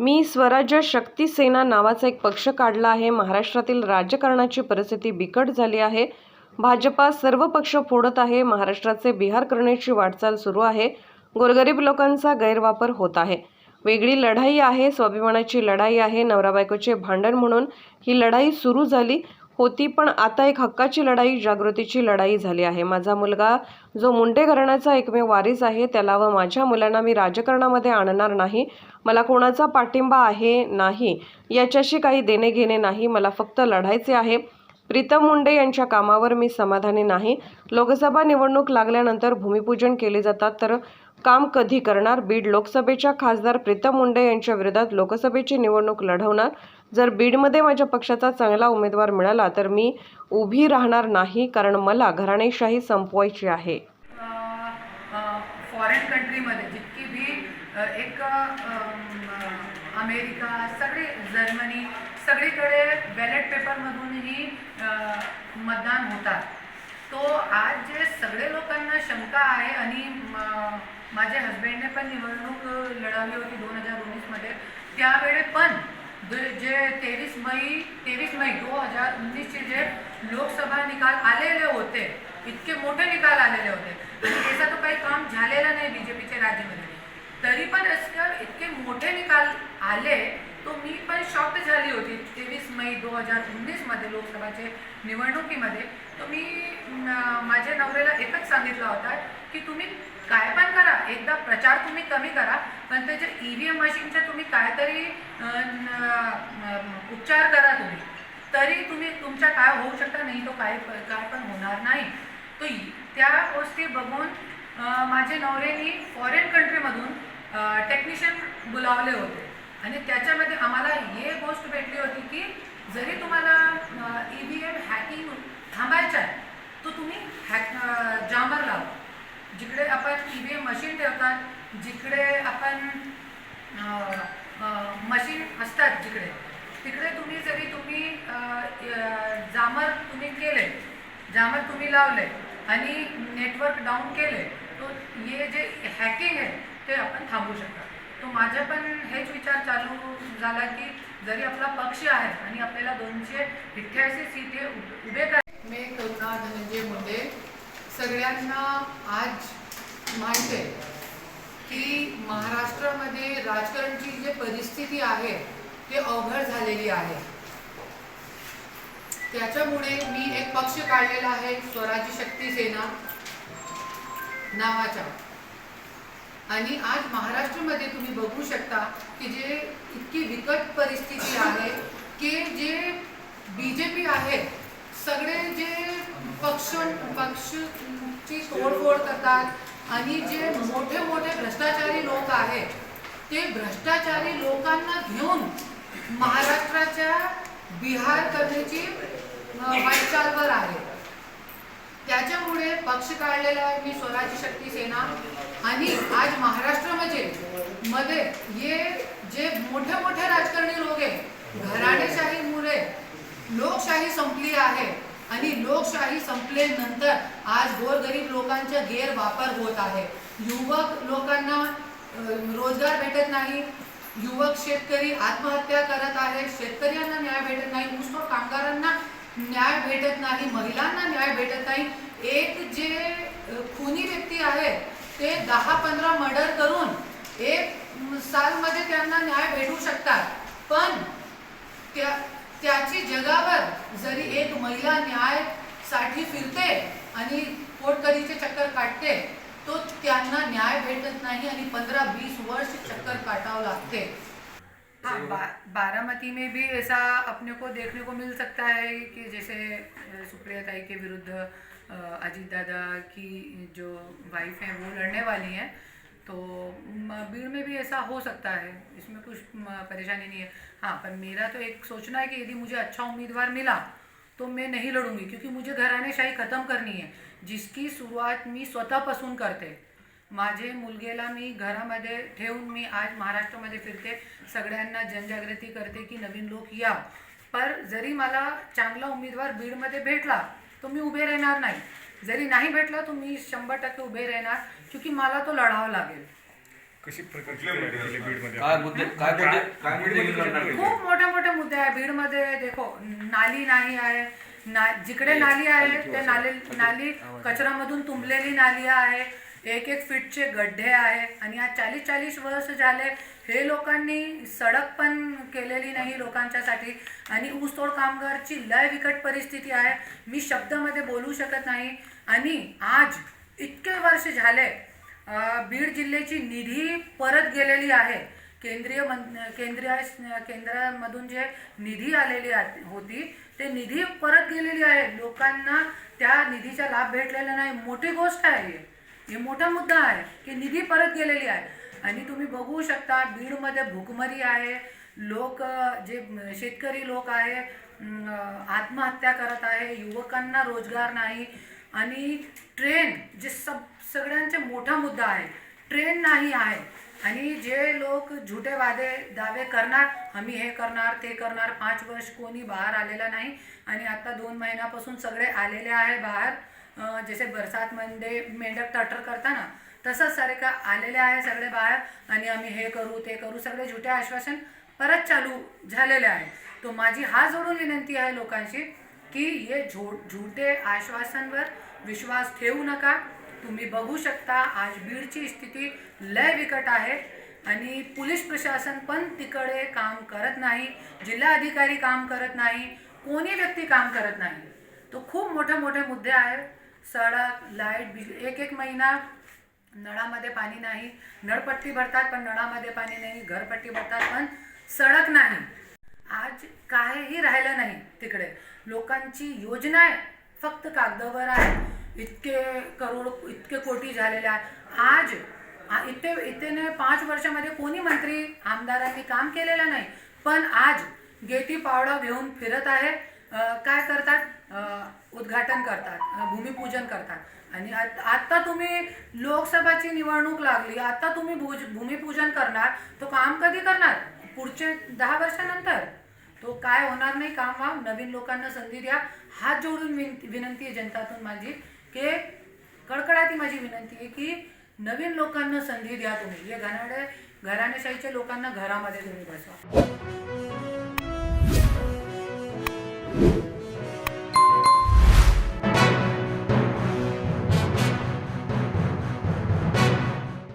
मी स्वराज्य शक्ती सेना नावाचा एक पक्ष काढला आहे. महाराष्ट्रातील राजकारणाची परिस्थिती बिकट झाली आहे. भाजपा सर्व पक्ष फोडत आहे. महाराष्ट्राचे बिहार करण्याची वाटचाल सुरू आहे. गोरगरीब लोकांचा गैरवापर होत आहे. वेगळी लढाई आहे. स्वाभिमानाची लढाई आहे. नवरा बायकोचे भांडण म्हणून ही लढाई सुरू झाली. होती पण आता एक हक्काची लढाई जागृतीची लढाई झाली आहे. माझा मुलगा जो मुंडे घराण्याचा एकमेव वारीस आहे त्याला व माझ्या मुलांना मी राजकारणामध्ये आणणार नाही. मला कोणाचा पाठिंबा आहे नाही याच्याशी काही देणे घेणे नाही. मला फक्त लढायचे आहे. प्रीतम मुंडे यांच्या कामावर मी समाधानी नाही. लोकसभा निवडणूक लागल्यानंतर भूमिपूजन केले जातात तर काम कधी करणार? बीड लोकसभेच्या खासदार प्रीतम मुंडे यांच्या विरोधात लोकसभेची निवडणूक लढवणार? जर बीडमध्ये माझ्या पक्षाचा चांगला उमेदवार मिळाला तर मी उभी राहणार नाही कारण मला घराणेशाही संपवायची आहे. फॉरेन कंट्रीमध्ये जितकी भी एक अमेरिका सगळे जर्मनी सगळीकडे बॅलेट पेपरमधूनही मतदान होतात. तो आज जे सगळे लोकांना शंका आहे आणि म- माझ्या हस्बंडने पण निवडणूक लढवली होती दोन हजार उन्नीसमध्ये त्यावेळी पण जे- तेवीस मई तेवीस मई दो हजार उन्नीसचे जे लोकसभा निकाल आलेले होते इतके मोठे निकाल आलेले होते. आणि त्याचा तो काही काम झालेलं नाही बी जे पीच्या राज्यामध्ये तरी पण रस्त्यावर इतके मोठे निकाल आले तो मी पण शॉक झाली होती. तेवीस मई दो हजार उन्नीसमध्ये लोकसभाचे निवडणुकीमध्ये तर मी माझ्या नवऱ्याला एकच सांगितलं होता की तुम्ही काय पण करा एकदा प्रचार तुम्ही कमी करा पण ई व्ही एम मशीनचे तुम्ही काहीतरी उपचार करा तुम्ही. तरी तुम्ही तुमच्या काय होऊ शकता नाही तो काय काय पण होणार नाही. तो त्या गोष्टी बघून माझे नवऱ्यानी फॉरेन कंट्रीमधून टेक्निशियन बोलावले होते. आणि त्याच्यामध्ये आम्हाला हे गोष्ट भेटली होती की जरी तुम्हाला ई व्ही एम हॅकिंग थांबायचं आहे तर तुम्ही हॅक जामर लावा. जिकडे आपण ई व्ही एम मशीन ठेवतात जिकडे आपण मशीन असतात जिकडे. तिकडे तुम्ही जरी तुम्ही जामर तुम्ही केले जामर तुम्ही लावले आणि नेटवर्क डाऊन केले तो हे जे हॅकिंग आहे ते आपण थांबवू शकता. तो माझा पण हेच विचार चालू झाला की जरी आपला पक्ष आहे आणि आपल्याला दोनशे अठ्ठ्याऐंशी सीटे उभ- उभे कर मी करुणा धनंजय मुंडे. सगळ्यांना आज माहिती आहे. की महाराष्ट्रामध्ये राजकारणची जी परिस्थिती आहे ते अवघड झालेली आहे. त्याच्यामुळे मी एक पक्ष काढलेला आहे स्वराज्य शक्ती सेना नावाचा. आणि आज महाराष्ट्रामध्ये तुम्ही बघू शकता की जे इतकी विकट परिस्थिती आहे की जे बी जे पी आहे सगळे जे पक्ष पक्षची तोडफोड करतात आणि जे मोठे मोठे भ्रष्टाचारी लोक आहेत ते भ्रष्टाचारी लोकांना घेऊन महाराष्ट्राच्या बिहार करण्याची वाटचालवर आहे. त्याच्यामुळे पक्ष काढलेला आहे मी स्वराज्य शक्ती सेना आणि आज महाराष्ट्रामध्ये मध्ये हे जे मोठे मोठे राजकारणी लोक आहेत घराणेशाही मुले लोकशाही संपली आहे. आणि लोकशाही संपल्यानंतर आज गोरगरीब लोकांचा गैरवापर होत आहे. युवक लोकांना रोजगार भेटत नाही. युवक शेतकरी आत्महत्या करत आहेत शेतकऱ्यांना न्याय भेटत नाही. ऊसतोड कामगारांना न्याय भेटत नाही. महिलांना न्याय भेटत नाही. एक जे खुनी व्यक्ती आहे ते दहा पंधरा मर्डर करून एक सालमध्ये त्यांना न्याय भेटू शकतात. पण त्या त्याची जगावर जरी एक महिला न्यायसाठी फिरते आणि पोटकरीचे चक्कर काढते तो त्यांना न्याय भेटत नाही आणि पंधरा वीस वर्ष चक्कर काटावं लागते. हाँ बा, बारामती में भी ऐसा अपने को देखने को मिल सकता है कि जैसे सुप्रिया ताई के विरुद्ध अजीत दादा की जो वाइफ हैं वो लड़ने वाली हैं तो भीड बीड़ में भी ऐसा हो सकता है। इसमें कुछ परेशानी नहीं है। हाँ पर मेरा तो एक सोचना है कि यदि मुझे अच्छा उम्मीदवार मिला तो मैं नहीं लढूंगी क्योंकि मुझे घराणेशाही खतम करनी आहे जिसकी सुरुवात मी स्वतःपासून करते। माझे मुलगेला मी घरामध्ये ठेवून मी आज महाराष्ट्रामध्ये फिरते सगळ्यांना जनजागृती करते की नवीन लोक या. पर जरी मला चांगला उमेदवार बीडमध्ये भेटला तो मी उभे राहणार नाही. जरी नाही भेटला तो मी शंभर टक्के उभे राहणार क्योंकि मला तो लढावा लागेल. कशी प्रकारची तयारी केली बीडमध्ये काय मुद्दे काय मुद्दे काय मुद्दे घेऊन करणार तुम्ही? खूप मोठे मोठे मुद्दे आहे बीडमध्ये देखो नाली नाही आहे. ना जिकडे नाली आहे ते नाली नाली कचरामधून तुंबलेली नाली आहे. एक एक फीटचे गड्डे आहे. आणि आज चाळीस चाळीस वर्ष झाले हे लोकांनी सडक पण केलेली नाही लोकांच्यासाठी. आणि ऊसतोड कामगारची लय विकट परिस्थिती आहे. मी शब्दामध्ये बोलू शकत नाही. आणि आज इतके वर्ष झाले बीड जिल्ह्याची निधी परत गेलेली आहे. केंद्रीय मन केंद्रीय केंद्रामधून जे निधी आलेली आ- होती ते निधी परत गेलेली आहे. लोकांना त्या निधीचा लाभ भेटलेला नाही. मोठी गोष्ट आहे. हे मोठा मुद्दा आहे की निधी परत गेलेली आहे. आणि तुम्ही बघू शकता बीडमध्ये भुकमरी आहे. लोक जे शेतकरी लोक आहे आत्महत्या करत आहे. युवकांना रोजगार नाही. आणि ट्रेन जे सब सगळ्यांचा मोठा मुद्दा आहे ट्रेन नाही आहे. आणि जे लोक झुटे वादे दावे करणार आम्ही हे करणार ते करणार पाच वर्ष कोणी बाहेर आलेला नाही. आणि आता दोन महिन्यापासून सगळे आलेले आहे बाहेर. जसे बरसातमध्ये मेंढक टटर करताना तसंच सारे का आलेले आहे सगळे बाहेर. आणि आम्ही हे करू ते करू सगळे झुटे आश्वासन परत चालू झालेले आहे. तो माझी हा जोडून विनंती आहे लोकांशी की हे झो झुटे आश्वासनवर विश्वास ठेवू नका. तुम्ही बघू शकता आज बीडची स्थिती लय बिकट आहे आणि पोलीस प्रशासन पण तिकडे काम करत नाही जिल्हा अधिकारी काम करत नाही कोणी व्यक्ती काम करत नाही. तो खूप मोठे मोठे मुद्दे आहेत. सडक लाइट बिज एक एक महिना नळामध्ये पाणी नाही. नळपट्टी भरतात पण नळामध्ये पाणी नाही. घरपट्टी भरतात पण सडक नाही. आज काहीही राहिलं नाही तिकडे. लोकांची योजना आहे. फक्त कागदावर आहे. इतके करोड इतके कोटी झालेले आहे. आज इथे इथेने पाच वर्षामध्ये कोणी मंत्री आमदारांनी काम केलेलं नाही. पण आज गेटी पावडा घेऊन फिरत आहे. काय करतात? उद्घाटन करतात. भूमिपूजन करतात. आणि आत्ता तुम्ही लोकसभाची निवडणूक लागली. आता तुम्ही भूज भूमिपूजन करणार. तो काम कधी करणार? पुढचे दहा वर्षानंतर. तो काय होणार नाही काम व्हा नवीन लोकांना संधी द्या. हात जोडून विन- विनंती आहे जनतातून माझी की कडकडाती माझी विनंती आहे की नवीन लोकांना संधी द्या तुम्ही. हे घराडे घराणेशाहीच्या लोकांना घरामध्ये तुम्ही बसवा.